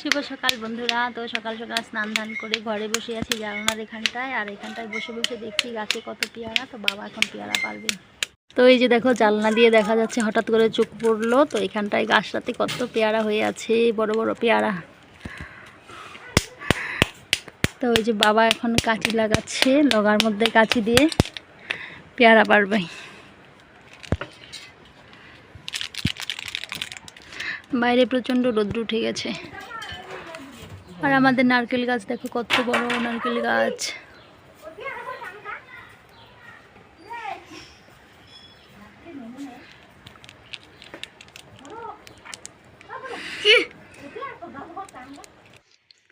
শুভ সকাল বন্ধুরা। তো সকাল সকাল স্নান ধান করে ঘরে বসে আছি জানলার এখানটায়, আর এখানটায় বসে বসে দেখছি গাছে কত পেয়ারা, তো বাবা এখন পেয়ারা পারবে তো এই যে দেখো, জানলা দিয়ে দেখা যাচ্ছে হঠাৎ করে চোখ পড়ল, তো এখানটায় গাছটাতে কত পেয়ারা হয়ে আছে, বড় বড় পেয়ারা। তো ওই যে বাবা এখন কাঁচি লাগাচ্ছে, লগার মধ্যে কাঁচি দিয়ে পেয়ারা পারবে বাইরে প্রচণ্ড রোদ্র উঠে গেছে। আর আমাদের নারকেল গাছ দেখো কত বড় নারকেল গাছ।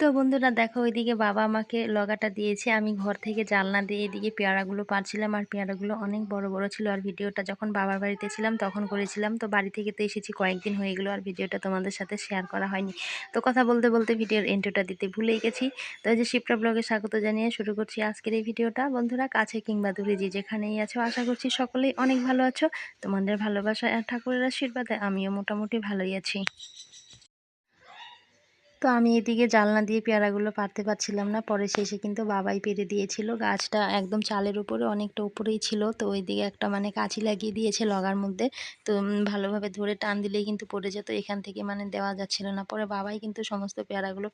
তো বন্ধুরা দেখো ওইদিকে বাবা আমাকে লগাটা দিয়েছে। আমি ঘর থেকে জানলা দিয়ে এদিকে পেয়ারাগুলো পারছিলাম আর পেয়ারাগুলো অনেক বড় বড় ছিল। আর ভিডিওটা যখন বাবার বাড়িতে ছিলাম তখন করেছিলাম। তো বাড়ি থেকে তো এসেছি, কয়েকদিন হয়ে গেলো আর ভিডিওটা তোমাদের সাথে শেয়ার করা হয়নি। তো কথা বলতে বলতে ভিডিওর এন্ট্রোটা দিতে ভুলেই গেছি। তো যে শিপ্রা ব্লগে স্বাগত জানিয়ে শুরু করছি আজকের এই ভিডিওটা। বন্ধুরা কাছে কিংবা দূরে যে যেখানেই আছো, আশা করছি সকলেই অনেক ভালো আছো। তোমাদের ভালোবাসা আর ঠাকুরের আশীর্বাদে আমিও মোটামুটি ভালোই আছি। তো আমি এদিকে জালনা দিয়ে পেয়ারাগুলো পারতে পারছিলাম না। পরে শেষে কিন্তু বাবাই পেরে দিয়েছিল। গাছটা একদম চালের উপরে, অনেকটা উপরেই ছিল। তো ওইদিকে একটা মানে কাঁচি লাগিয়ে দিয়েছে লগার মধ্যে। তো ভালোভাবে ধরে টান দিলেই কিন্তু পড়ে যেত। এখান থেকে মানে দেওয়া যাচ্ছিল না। পরে বাবাই কিন্তু সমস্ত পেয়ারাগুলো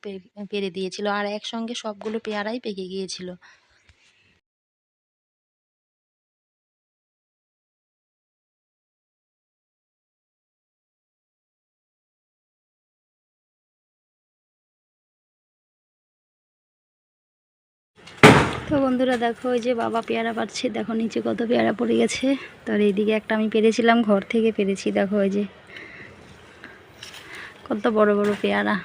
পেরে দিয়েছিল। আর একসঙ্গে সবগুলো পেয়ারাই পেকে গিয়েছিল। তো বন্ধুরা দেখো, ওই যে বাবা পেয়ারা পাচ্ছে। দেখো, নিচে কত পেয়ারা পড়ে গেছে। তার এইদিকে একটা আমি পেরেছিলাম, ঘর থেকে পেরেছি। দেখো, ওই যে কত বড় বড় পেয়ারা।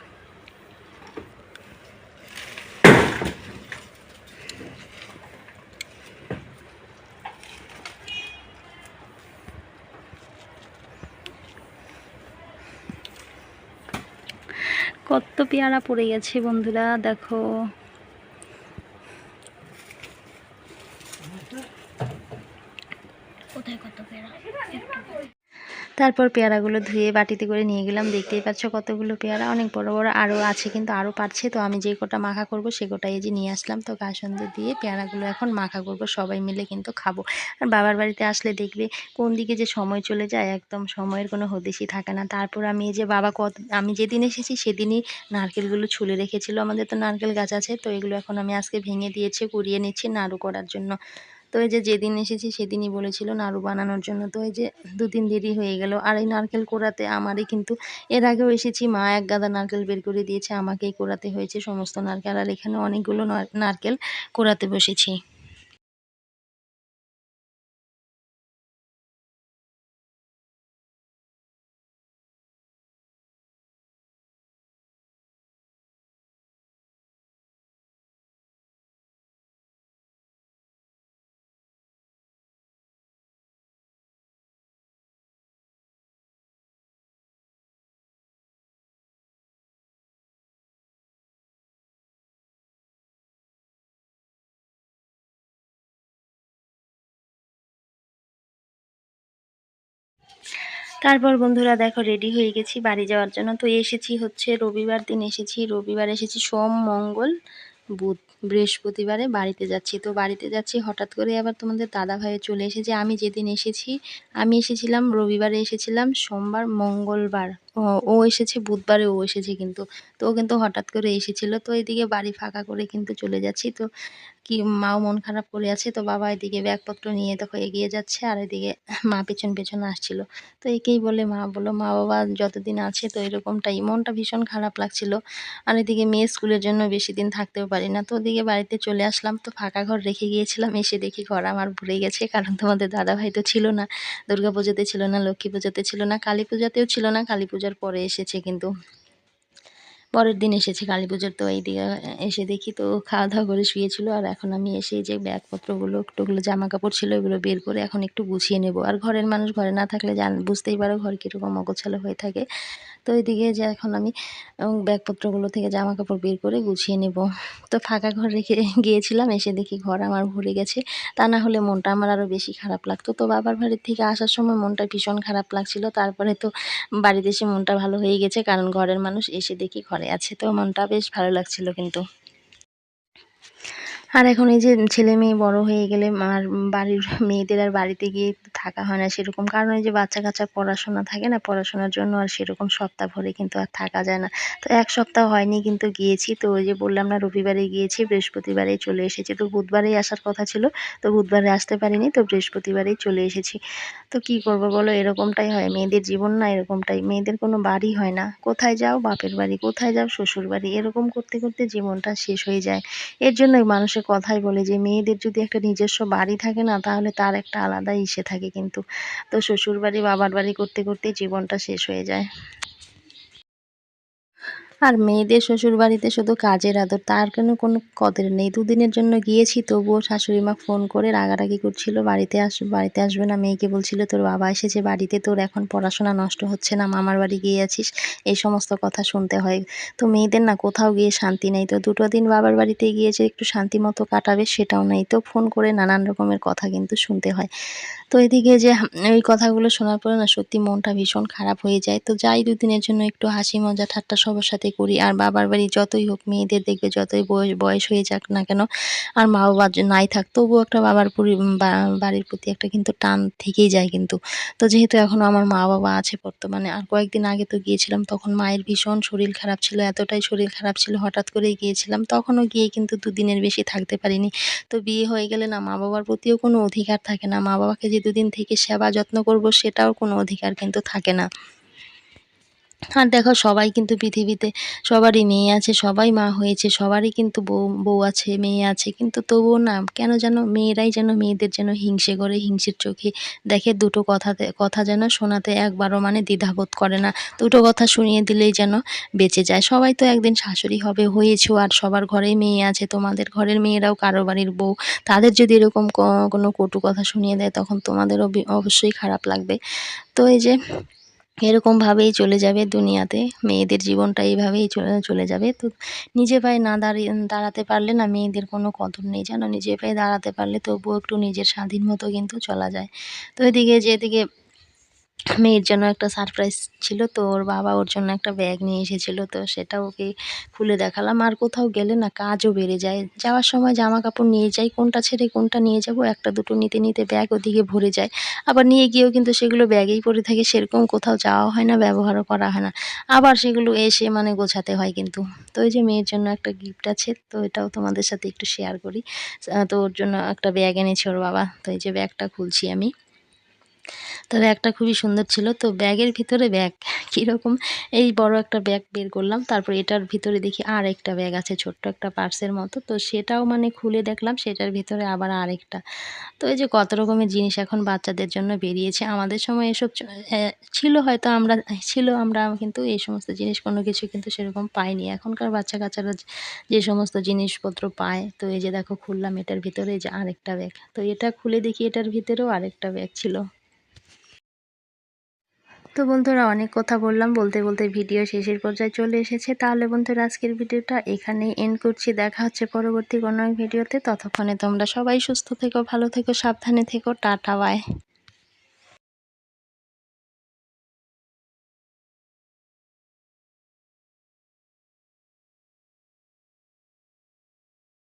কত পেয়ারা পড়ে গেছে বন্ধুরা, দেখো কোথায় কত পেয়ারা তারপর পেয়ারাগুলো ধুয়ে বাটিতে করে নিয়ে গেলাম। দেখতেই পাচ্ছ কতগুলো পেয়ারা। অনেক বড় বড় আরও আছে কিন্তু আরও পারছে। তো আমি যে কটা মাখা করব সে কটাই যে নিয়ে আসলাম। তো গাছন্দ দিয়ে পেয়ারাগুলো এখন মাখা করব। সবাই মিলে কিন্তু খাব। আর বাবার বাড়িতে আসলে দেখবে কোন দিকে যে সময় চলে যায়, একদম সময়ের কোনো হদিশই থাকে না। তারপর আমি এই যে বাবা কত, আমি যেদিন এসেছি সেদিনই নারকেলগুলো ছুলে রেখেছিল। আমাদের তো নারকেল গাছ আছে, তো এগুলো এখন আমি আজকে ভেঙে দিয়েছি, কুড়িয়ে নিচ্ছি নাড়ু করার জন্য। তো এই যে যেদিন এসেছি সেদিনই বলেছিল নাড়ু বানানোর জন্য। তো এই যে দুদিন দেরি হয়ে গেল। আর এই নারকেল কোড়াতে আমারই কিন্তু এর আগেও এসেছি। মা এক গাদা নারকেল বের করে দিয়েছে। আমাকেই কোড়াতে হয়েছে সমস্ত নারকেল। আর এখানে অনেকগুলো নার- নারকেল কোড়াতে বসেছি। তারপর বন্ধুরা দেখো রেডি হয়ে গেছি বাড়ি যাওয়ার জন্য। তো এসেছি হচ্ছে রবিবার দিন এসেছি। রবিবার এসেছি সোম, মঙ্গল, বুধ। বৃহস্পতিবারে বাড়িতে যাচ্ছি। তো বাড়িতে যাচ্ছি, হঠাৎ করে আবার তোমাদের দাদা ভাইও চলে এসেছে। আমি যেদিন এসেছি, আমি এসেছিলাম রবিবারে এসেছিলাম, সোমবার, মঙ্গলবার। ও ও এসেছে, বুধবারে ও এসেছে কিন্তু। তো ও কিন্তু হঠাৎ করে এসেছিল। তো এদিকে বাড়ি ফাঁকা করে কিন্তু চলে যাচ্ছি। তো কি, মাও মন খারাপ করে আছে। তো বাবা এদিকে ব্যাগপত্র নিয়ে দেখো এগিয়ে যাচ্ছে আর এদিকে মা পেছন পেছন আসছিল। তো একেই বলে মা বলো মা বাবা যতদিন আছে তো এরকমটাই। মনটা ভীষণ খারাপ লাগছিল। আর এদিকে মেয়ে স্কুলের জন্য বেশি দিন থাকতেও পারি না। তো ওদিকে বাড়িতে চলে আসলাম তো ফাঁকা ঘর রেখে গিয়েছিলাম। এসে দেখি ঘর আমার ভরে গেছে, কারণ তোমাদের দাদাভাই তো ছিল না। দুর্গা পুজোতে ছিল না, লক্ষ্মী পুজোতে ছিল না, কালী পূজাতেও ছিল না, কালী পূজার পরে এসেছে কিন্তু পরের দিন এসেছে, কালী পুজোর। তো এই দিকে এসে দেখি তো খাওয়া দাওয়া করে শুয়েছিল আর এখন আমি এসে যে ব্যাগপত্রগুলো, একটুগুলো জামা কাপড় ছিল এগুলো বের করে এখন একটু গুছিয়ে নেব। আর ঘরের মানুষ ঘরে না থাকলে জান, বুঝতেই পারো ঘর কীরকম অগোছালো হয়ে থাকে। তো এইদিকে যে এখন আমি ব্যাগপত্রগুলো থেকে জামা কাপড় বের করে গুছিয়ে নেব। তো ফাঁকা ঘর রেখে গিয়েছিলাম, এসে দেখি ঘর আমার ভরে গেছে। তা না হলে মনটা আমার আরও বেশি খারাপ লাগতো। তো বাবার বাড়ির থেকে আসার সময় মনটা ভীষণ খারাপ লাগছিল। তারপরে তো বাড়িতে এসে মনটা ভালো হয়ে গেছে, কারণ ঘরের মানুষ এসে দেখি ঘরে আছে। তো মনটা বেশ ভালো লাগছিল কিন্তু। আর এখন এই যে ছেলে মেয়ে বড় হয়ে গেলে আর বাড়ির মেয়েদের আর বাড়িতে গিয়ে থাকা হয় না সেরকম। কারণ এই যে বাচ্চা কাচ্চা পড়াশোনা থাকে না, পড়াশোনার জন্য আর সেরকম সপ্তাহ ভরে কিন্তু আর থাকা যায় না। তো এক সপ্তাহ হয়নি কিন্তু গিয়েছি। তো ওই যে বললাম না, রবিবারে গিয়েছি বৃহস্পতিবারেই চলে এসেছি। তো বুধবারেই আসার কথা ছিল, তো বুধবারে আসতে পারিনি, তো বৃহস্পতিবারেই চলে এসেছি। তো কি করব বলো, এরকমটাই হয়। মেয়েদের জীবন না এরকমটাই। মেয়েদের কোনো বাড়ি হয় না। কোথায় যাও, বাপের বাড়ি, কোথায় যাও শ্বশুর বাড়ি এরকম করতে করতে জীবনটা শেষ হয়ে যায়। এর জন্যই মানুষের কথাই বলে যে, মেয়েদের যদি একটা নিজস্ব বাড়ি থাকে না, তাহলে তার একটা আলাদা ইসে থাকে কিন্তু। তো শ্বশুরবাড়ি বাবার বাড়ি করতে, করতেই জীবনটা শেষ হয়ে যায়। আর মেয়েদের শ্বশুর বাড়িতে শুধু কাজের আদর, তার কোনো কোনো কদের নেই? দুদিনের জন্য গিয়েছি, তবুও শাশুড়ি মা ফোন করে রাগারাগি করছিল, বাড়িতে আস, বাড়িতে আসবে না, মেয়েকে বলছিল, তোর বাবা এসেছে বাড়িতে, তোর এখন পড়াশোনা নষ্ট হচ্ছে না, মামার বাড়ি গিয়ে আছিস? এই সমস্ত কথা শুনতে হয়। তো মেয়েদের না কোথাও গিয়ে শান্তি নেই। তো দুটো দিন বাবার বাড়িতে গিয়েছে, একটু শান্তি মতো কাটাবে সেটাও নেই। তো ফোন করে নানান রকমের কথা কিন্তু শুনতে হয়। তো এদিকে যে ওই কথাগুলো শোনার পরে না সত্যি মনটা ভীষণ খারাপ হয়ে যায়। তো যাই দুদিনের জন্য একটু হাসি মজা ঠাট্টা সবার সাথে করি, আর বাবার বাড়ি যতই হোক, মেয়েদের দেখবে যতই বয়স বয়স হয়ে যাক না কেন, আর মা বাবা নাই থাক, তবুও একটা বাবার বাড়ির প্রতি একটা কিন্তু টান থেকেই যায় কিন্তু। তো যেহেতু এখনও আমার মা বাবা আছে বর্তমানে, আর কয়েকদিন আগে তো গিয়েছিলাম, তখন মায়ের ভীষণ শরীর খারাপ ছিল, এতটাই শরীর খারাপ ছিল, হঠাৎ করেই গিয়েছিলাম, তখনও গিয়ে কিন্তু দুদিনের বেশি থাকতে পারিনি। তো বিয়ে হয়ে গেলে না মা বাবার প্রতিও কোনো অধিকার থাকে না মা বাবাকে যে দুদিন থেকে সেবা যত্ন করব, সেটাও কোনো অধিকার কিন্তু থাকে না। আর দেখো সবাই কিন্তু পৃথিবীতে সবারই মেয়ে আছে, সবাই মা হয়েছে, সবারই কিন্তু বউ বউ আছে, মেয়ে আছে। কিন্তু তবুও না, কেন যেন মেয়েরাই যেন মেয়েদের যেন হিংসে করে, হিংসের চোখে দেখে দুটো কথাতে, কথা যেন শোনাতে একবারও মানে দ্বিধাবোধ করে না। দুটো কথা শুনিয়ে দিলেই যেন বেঁচে যায়। সবাই তো একদিন শাশুড়ি হবে হয়েছেও আর সবার ঘরেই মেয়ে আছে, তোমাদের ঘরের মেয়েরাও কারও বাড়ির বউ। তাদের যদি এরকম কোনো কটু কথা শুনিয়ে দেয়, তখন তোমাদেরও অবশ্যই খারাপ লাগবে। তো এই যে এরকমভাবেই চলে যাবে দুনিয়াতে। মেয়েদের জীবনটা এইভাবেই চলে চলে যাবে। তো নিজে পায়ে না দাঁড়িয়ে, দাঁড়াতে পারলে না মেয়েদের কোনো কদর নেই, জানো? নিজে পায়ে দাঁড়াতে পারলে তবুও একটু নিজের স্বাধীন মতো কিন্তু চলা যায়। তো এদিকে যেদিকে মেয়ের জন্য একটা সারপ্রাইজ ছিল তো ওর বাবা ওর জন্য একটা ব্যাগ নিয়ে এসেছিল তো সেটা ওকে খুলে দেখালাম। আর কোথাও গেলে না কাজও বেড়ে যায়। যাওয়ার সময় জামা কাপড় নিয়ে যাই, কোনটা ছেড়ে কোনটা নিয়ে যাব, একটা দুটো নিতে নিতে ব্যাগ ওদিকে ভরে যায়। আবার নিয়ে গিয়েও কিন্তু সেগুলো ব্যাগেই পড়ে থাকে, সেরকম কোথাও যাওয়া হয় না, ব্যবহারও করা হয় না। আবার সেগুলো এসে মানে গোছাতে হয় কিন্তু। তো এই যে মেয়ের জন্য একটা গিফট আছে, তো এটাও তোমাদের সাথে একটু শেয়ার করি। তো ওর জন্য একটা ব্যাগ এনেছে ওর বাবা। তো এই যে ব্যাগটা খুলছি আমি। তো ব্যাগটা খুবই সুন্দর ছিল। তো ব্যাগের ভিতরে ব্যাগ কীরকম? এই বড় একটা ব্যাগ বের করলাম। তারপর এটার ভিতরে দেখি আর একটা ব্যাগ আছে, ছোট্ট একটা পার্সের মতো। তো সেটাও মানে খুলে দেখলাম, সেটার ভিতরে আবার আরেকটা। তো এই যে কত রকমের জিনিস এখন বাচ্চাদের জন্য বেরিয়েছে। আমাদের সময় এসব ছিল হয়তো আমরা, ছিল আমরা কিন্তু এই সমস্ত জিনিস কোনো কিছু কিন্তু সেরকম পাইনি। এখনকার বাচ্চা কাচ্চারা যে- সমস্ত জিনিসপত্র পায়। তো এই যে দেখো খুললাম এটার ভিতরে যে আরেকটা ব্যাগ। তো এটা খুলে দেখি এটার ভিতরেও আরেকটা ব্যাগ ছিল। তো বন্ধুরা, অনেক কথা বললাম। বলতে বলতে ভিডিও শেষের পর্যায়ে চলে এসেছে। তাহলে বন্ধুরা, আজকের ভিডিওটা এখানে এন্ড করছি। দেখা হচ্ছে পরবর্তী কোনো ভিডিওতে। ততক্ষণে তোমরা সবাই সুস্থ থেকো, ভালো থেকো, সাবধানে থেকো। Tata bye